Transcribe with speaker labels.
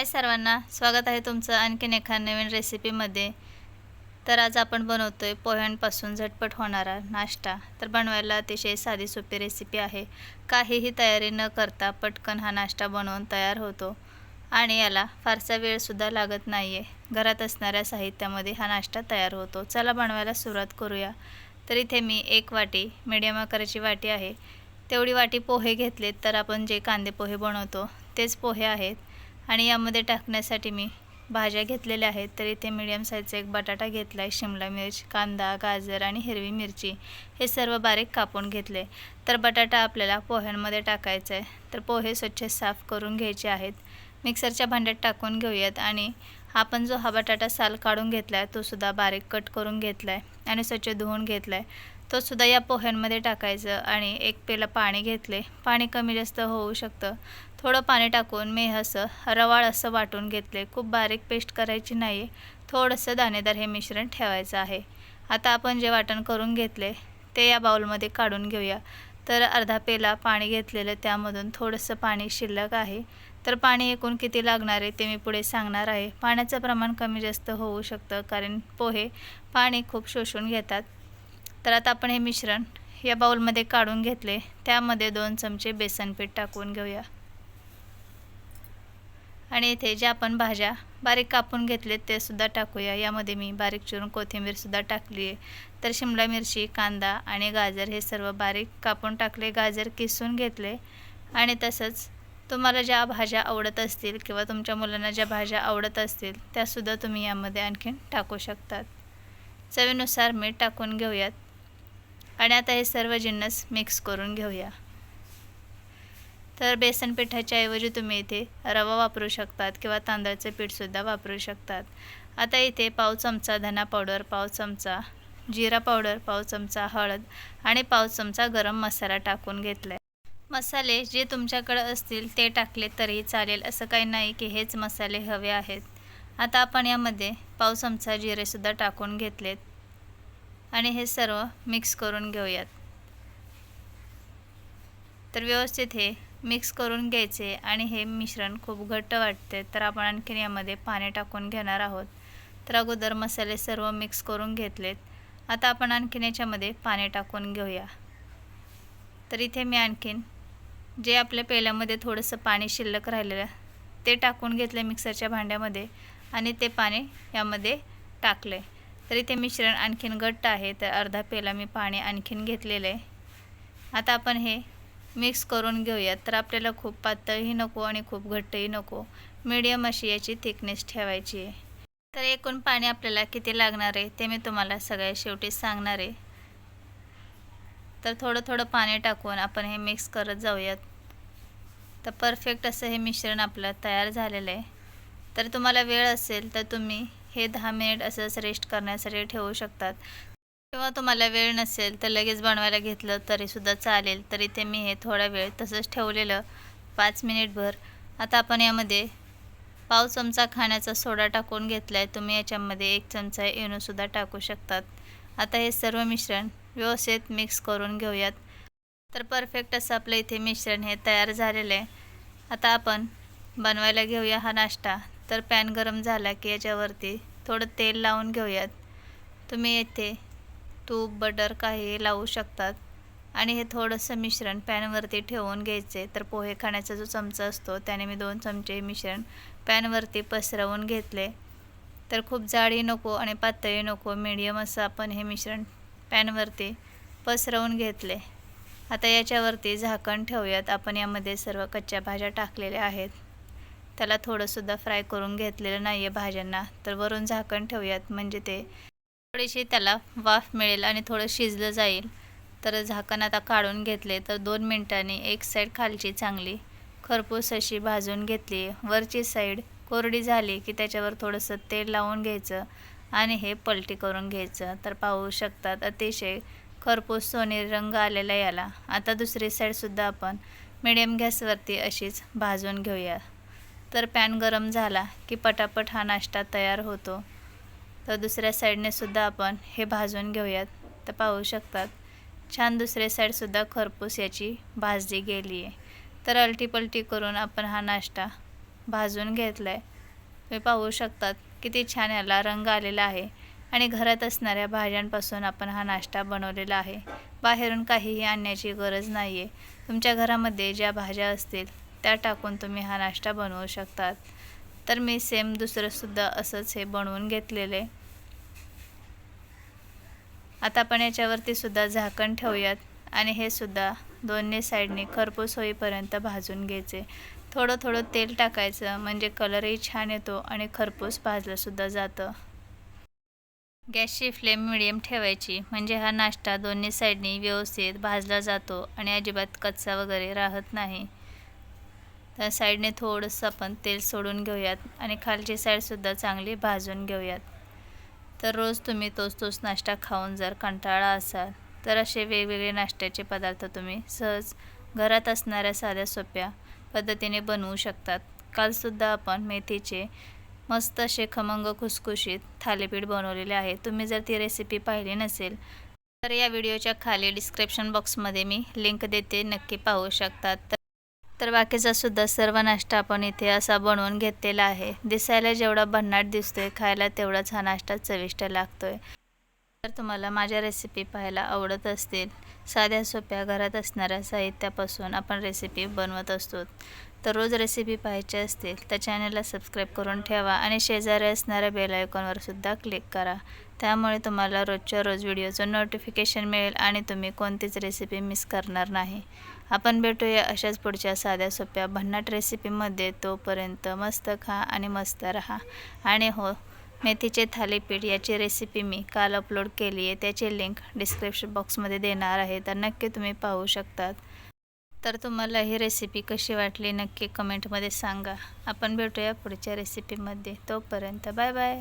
Speaker 1: हाय सर्वांना स्वागत आहे तुमचं आणखीन एका नवीन रेसिपीमध्ये तर आज आपण बनवतो आहे पोह्यांपासून झटपट होणारा नाश्ता. तर बनवायला अतिशय साधी सोपी रेसिपी आहे. काहीही तयारी न करता पटकन हा नाश्ता बनवून तयार होतो. आणि याला फारसा वेळसुद्धा लागत नाही आहे घरात असणाऱ्या साहित्यामध्ये हा नाश्ता तयार होतो. चला बनवायला सुरुवात करूया. तर इथे मी एक वाटी मीडियम आकाराची वाटी आहे. तेवढी वाटी पोहे घेतलेत तर आपण जे कांदे पोहे बनवतो तेच पोहे आहेत. आणि यामध्ये टाकण्यासाठी मी भाज्या घेतलेल्या आहेत. तर इथे मीडियम साईजचा एक बटाटा घेतला आहे शिमला मिर्च कांदा गाजर आणि हिरवी मिरची हे सर्व बारीक कापून घेतले. तर बटाटा आपल्याला पोह्यांमध्ये टाकायचा आहे. तर पोहे स्वच्छ साफ करून घ्यायचे आहेत. मिक्सरच्या भांड्यात टाकून घेऊयात आणि आपण जो हा बटाटा साल काढून घेतला आहे तो सुद्धा बारीक कट करून घेतला आहे आणि स्वच्छ धुवून घेतला आहे तो सुद्धा या पोह्यांमध्ये टाकायचं आणि एक पेला पाणी घेतले. पाणी कमी जास्त होऊ शकतं. थोडं पाणी टाकून मी असं रवाळ असं वाटून घेतले. खूप बारीक पेस्ट करायची नाही थोडंसं दाणेदार हे मिश्रण ठेवायचं आहे. आता आपण जे वाटण करून घेतले ते या बाउलमध्ये काढून घेऊया. तर अर्धा पेला पाणी घेतलेलं त्यामधून थोडंसं पाणी शिल्लक आहे. तर पाणी एकूण किती लागणार आहे ते मी पुढे सांगणार आहे. पाण्याचं प्रमाण कमी जास्त होऊ शकतं कारण पोहे पाणी खूप शोषून घेतात. तर आता आपण हे मिश्रण या बाउलमध्ये काढून घेतले. त्यामध्ये दोन चमचे बेसन पीठ टाकून घेऊया. आणि इथे ज्या आपण भाज्या बारीक कापून घेतलेत ते सुद्धा टाकूया. यामध्ये मी बारीक चिरून कोथिंबीरसुद्धा टाकली आहे. तर शिमला मिरची कांदा आणि गाजर हे सर्व बारीक कापून टाकले गाजर किसून घेतले. आणि तसंच तुम्हाला ज्या भाज्या आवडत असतील किंवा तुमच्या मुलांना ज्या भाज्या आवडत असतील त्यासुद्धा तुम्ही यामध्ये आणखीन टाकू शकतात. चवीनुसार मीठ टाकून घेऊयात. आणि आता हे सर्व जिन्नस मिक्स करून घेऊया. तर बेसन पिठाच्या ऐवजी तुम्ही इथे रवा वापरू शकतात किंवा तांदळाचे पीठसुद्धा वापरू शकतात. आता इथे पाव चमचा धना पावडर पाव चमचा जिरा पावडर पाव चमचा हळद आणि पाव चमचा गरम मसाला टाकून घेतला आहे मसाले जे तुमच्याकडं असतील ते टाकले तरी चालेल असं काही नाही की हेच मसाले हवे आहेत. आता आपण यामध्ये पाव चमचा जिरेसुद्धा टाकून घेतलेत आणि हे सर्व मिक्स करून घेऊयात. तर व्यवस्थित हे मिक्स करून घ्यायचे आणि हे मिश्रण खूप घट्ट वाटते तर आपण आणखीन यामध्ये पाणी टाकून घेणार आहोत. तर अगोदर मसाले सर्व मिक्स करून घेतलेत. आता आपण आणखीन याच्यामध्ये पाणी टाकून घेऊया. तर इथे मी आणखीन जे आपल्या पेल्यामध्ये थोडंसं पाणी शिल्लक राहिलेलं ते टाकून घेतलं मिक्सरच्या भांड्यामध्ये आणि ते पाणी यामध्ये टाकले तर इथे मिश्रण आणखीन घट्ट आहे तर अर्धा पेला मी पाणी आणखीन घेतलेलं आहे. आता आपण हे मिक्स करून घेऊयात. तर आपल्याला खूप पातळही नको आणि खूप घट्टही नको. मीडियम अशी याची थिकनेस ठेवायची आहे. तर एकूण पाणी आपल्याला किती लागणार आहे ते मी तुम्हाला सगळ्या शेवटी सांगणार आहे. तर थोडं थोडं पाणी टाकून आपण हे मिक्स करत जाऊयात. तर परफेक्ट असं हे मिश्रण आपलं तयार झालेलं आहे. तर तुम्हाला वेळ असेल तर तुम्ही हे दहा मिनिट असंच रेस्ट करण्यासाठी ठेवू शकतात. किंवा तुम्हाला वेळ नसेल तर लगेच बनवायला घेतलं तरीसुद्धा चालेल तर इथे मी हे थोडा वेळ तसंच ठेवलेलं. पाच मिनिटभर आता आपण यामध्ये पाव चमचा खाण्याचा सोडा टाकून घेतला आहे तुम्ही याच्यामध्ये एक चमचा इनोसुद्धा टाकू शकतात. आता हे सर्व मिश्रण व्यवस्थित मिक्स करून घेऊयात. तर परफेक्ट असं आपलं इथे मिश्रण हे तयार झालेलं आहे. आता आपण बनवायला घेऊया हा नाश्ता. तर पॅन गरम झाला की याच्यावरती थोडं तेल लावून घेऊयात. तुम्ही येथे तूप बटर काही लावू शकतात. आणि हे थोडंसं मिश्रण पॅनवरती ठेवून घ्यायचे. तर पोहे खाण्याचा जो चमचा असतो त्याने मी दोन चमचे मिश्रण पॅनवरती पसरवून घेतले. तर खूप जाडी नको आणि पातळी नको मीडियम असं आपण हे मिश्रण पॅनवरती पसरवून घेतले. आता याच्यावरती झाकण ठेवूयात. आपण यामध्ये सर्व कच्च्या भाज्या टाकलेल्या आहेत. त्याला थोडंसुद्धा फ्राय करून घेतलेलं नाही आहे भाज्यांना. तर वरून झाकण ठेवूयात. म्हणजे ते थोडीशी त्याला वाफ मिळेल आणि थोडं शिजलं जाईल. तर झाकण आता काढून घेतले तर दोन मिनटांनी एक साईड खालची चांगली खरपूस अशी भाजून घेतली. वरची साईड कोरडी झाली की त्याच्यावर थोडंसं तेल लावून घ्यायचं आणि हे पलटी करून घ्यायचं. तर पाहू शकतात अतिशय खरपूस सोनेरी रंग आलेला याला. आता दुसरी साईडसुद्धा आपण मिडियम गॅसवरती अशीच भाजून घेऊया. तर पॅन गरम झाला की पटापट हा नाश्ता तयार होतो. तर दुसऱ्या साईडने सुद्धा आपण हे भाजून घेऊयात. तर पाहू शकतात. छान दुसऱ्या साईडसुद्धा खरपूस याची भाजली गेली आहे. तर अलटीपलटी करून आपण हा नाश्ता भाजून घेतला आहे तुम्ही पाहू शकतात किती छान याला रंग आलेला आहे आणि घरात असणाऱ्या भाज्यांपासून आपण हा नाश्ता बनवलेला आहे. बाहेरून काहीही आणण्याची गरज नाही आहे तुमच्या घरामध्ये ज्या भाज्या असतील त्या टाकून तुम्ही हा नाश्ता बनवू शकतात. तर मी सेम दुसरंसुद्धा असंच हे बनवून घेतलेले आता आपण याच्यावरती सुद्धा झाकण ठेवूयात आणि हे सुद्धा दोन्ही साईडने खरपूस होईपर्यंत भाजून घ्यायचे. थोडं थोडं तेल टाकायचं म्हणजे कलरही छान येतो आणि खरपूस भाजलंसुद्धा जातं. गॅसची फ्लेम मिडियम ठेवायची म्हणजे हा नाश्ता दोन्ही साईडनी व्यवस्थित भाजला जातो आणि अजिबात कच्चा वगैरे राहत नाही. तर साईडने थोडंसं आपण तेल सोडून घेऊयात आणि खालची साईडसुद्धा चांगली भाजून घेऊयात. तर रोज तुम्ही तोच तोच नाश्ता खाऊन जर कंटाळा असाल तर असे वेगवेगळे नाश्त्याचे पदार्थ तुम्ही सहज घरात असणाऱ्या साध्या सोप्या पद्धतीने बनवू शकतात. कालसुद्धा आपण मेथीचे मस्त असे खमंग खुसखुशीत थालीपीठ बनवलेले आहे. तुम्ही जर ती रेसिपी पाहिली नसेल तर या व्हिडिओच्या खाली डिस्क्रिप्शन बॉक्समध्ये मी लिंक देते नक्की पाहू शकतात. तर तर बाकीचा सुद्धा सर्व नाश्ता आपण इथे असा बनवून घेतलेला आहे. दिसायला जेवढा भन्नाट दिसतोय खायला तेवढाच हा नाश्ता चविष्ट लागतोय. तर तुम्हाला माझ्या रेसिपी पाहायला आवडत असतील. साध्या सोप्या घरात असणाऱ्या साहित्यापासून आपण रेसिपी बनवत असतो. तर रोज रेसिपी पाहायची असतील तर चॅनलला सबस्क्राईब करून ठेवा आणि शेजारी असणाऱ्या बेल आयकॉनवर सुद्धा क्लिक करा. त्यामुळे तुम्हाला रोजच्या रोज व्हिडिओचं नोटिफिकेशन मिळेल आणि तुम्ही कोणतीच रेसिपी मिस करणार नाही. आपण भेटूया अशाच पुढच्या साध्या सोप्या भन्नाट रेसिपीमध्ये तोपर्यंत मस्त खा आणि मस्त राहा. आणि हो मेथीचे थालीपीठ याची रेसिपी मी काल अपलोड केली आहे. त्याची लिंक डिस्क्रिप्शन बॉक्समध्ये देणार आहे. तर नक्की तुम्ही पाहू शकतात. तर तुम्हाला ही रेसिपी कशी वाटली नक्की कमेंटमध्ये सांगा. आपण भेटूया पुढच्या रेसिपीमध्ये तोपर्यंत बाय बाय